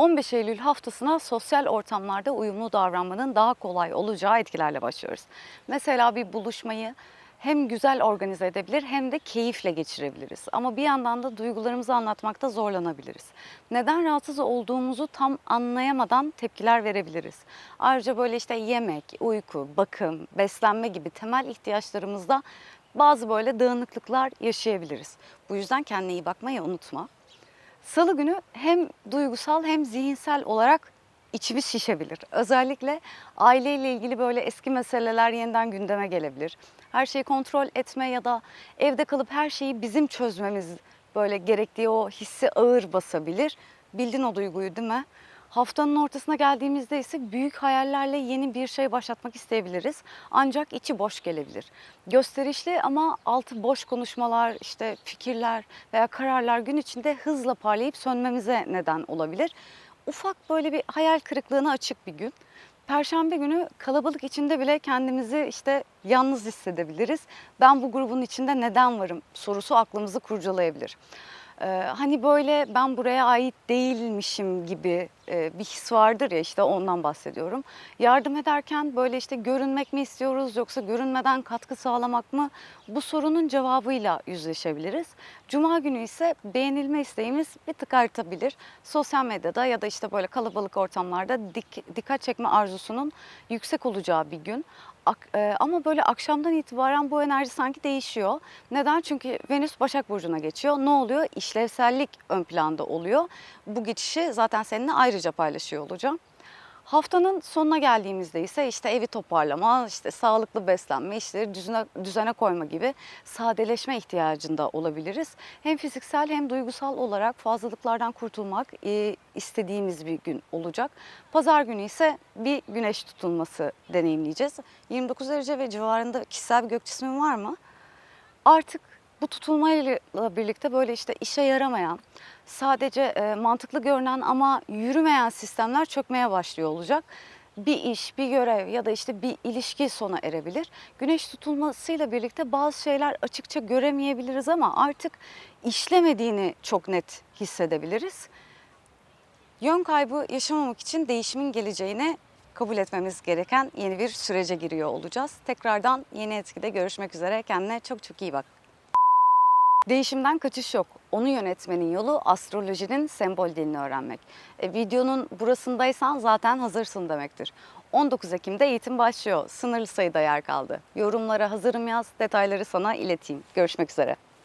15 Eylül haftasına sosyal ortamlarda uyumlu davranmanın daha kolay olacağı etkilerle başlıyoruz. Mesela bir buluşmayı hem güzel organize edebilir hem de keyifle geçirebiliriz. Ama bir yandan da duygularımızı anlatmakta zorlanabiliriz. Neden rahatsız olduğumuzu tam anlayamadan tepkiler verebiliriz. Ayrıca böyle işte yemek, uyku, bakım, beslenme gibi temel ihtiyaçlarımızda bazı böyle dağınıklıklar yaşayabiliriz. Bu yüzden kendine iyi bakmayı unutma. Salı günü hem duygusal hem zihinsel olarak içimiz şişebilir. Özellikle aileyle ilgili böyle eski meseleler yeniden gündeme gelebilir. Her şeyi kontrol etme ya da evde kalıp her şeyi bizim çözmemiz böyle gerektiği o hissi ağır basabilir. Bildin o duyguyu değil mi? Haftanın ortasına geldiğimizde ise büyük hayallerle yeni bir şey başlatmak isteyebiliriz. Ancak içi boş gelebilir. Gösterişli ama altı boş konuşmalar, işte fikirler veya kararlar gün içinde hızla parlayıp sönmemize neden olabilir. Ufak böyle bir hayal kırıklığına açık bir gün. Perşembe günü kalabalık içinde bile kendimizi işte yalnız hissedebiliriz. Ben bu grubun içinde neden varım sorusu aklımızı kurcalayabilir. Ee, hani böyle ben buraya ait değilmişim gibi e, bir his vardır ya işte ondan bahsediyorum. Yardım ederken böyle işte görünmek mi istiyoruz yoksa görünmeden katkı sağlamak mı? Bu sorunun cevabıyla yüzleşebiliriz. Cuma günü ise beğenilme isteğimiz bir tık artabilir. Sosyal medyada ya da işte böyle kalabalık ortamlarda dik- dikkat çekme arzusunun yüksek olacağı bir gün. Ak- e, ama böyle akşamdan itibaren bu enerji sanki değişiyor. Neden? Çünkü Venüs Başak Burcu'na geçiyor. Ne oluyor? İşlevsellik ön planda oluyor. Bu geçişi zaten seninle ayrıca paylaşıyor olacağım. Haftanın sonuna geldiğimizde ise işte evi toparlama, işte sağlıklı beslenme, işleri düzene, düzene koyma gibi sadeleşme ihtiyacında olabiliriz. Hem fiziksel hem duygusal olarak fazlalıklardan kurtulmak e, istediğimiz bir gün olacak. Pazar günü ise bir güneş tutulması deneyimleyeceğiz. 29 derece ve civarında kişisel bir gök cismin var mı? Artık bu tutulmayla birlikte böyle işte işe yaramayan, sadece e, mantıklı görünen ama yürümeyen sistemler çökmeye başlıyor olacak. Bir iş, bir görev ya da işte bir ilişki sona erebilir. Güneş tutulmasıyla birlikte bazı şeyler açıkça göremeyebiliriz ama artık işlemediğini çok net hissedebiliriz. Yön kaybı yaşamamak için değişimin geleceğini kabul etmemiz gereken yeni bir sürece giriyor olacağız. Tekrardan yeni etkide görüşmek üzere. Kendine çok çok iyi bak. Değişimden kaçış yok. Onu yönetmenin yolu astrolojinin sembol dilini öğrenmek. E, videonun burasındaysan zaten hazırsın demektir. 19 Ekim'de eğitim başlıyor. Sınırlı sayıda yer kaldı. Yorumlara hazırım yaz, detayları sana ileteyim. Görüşmek üzere.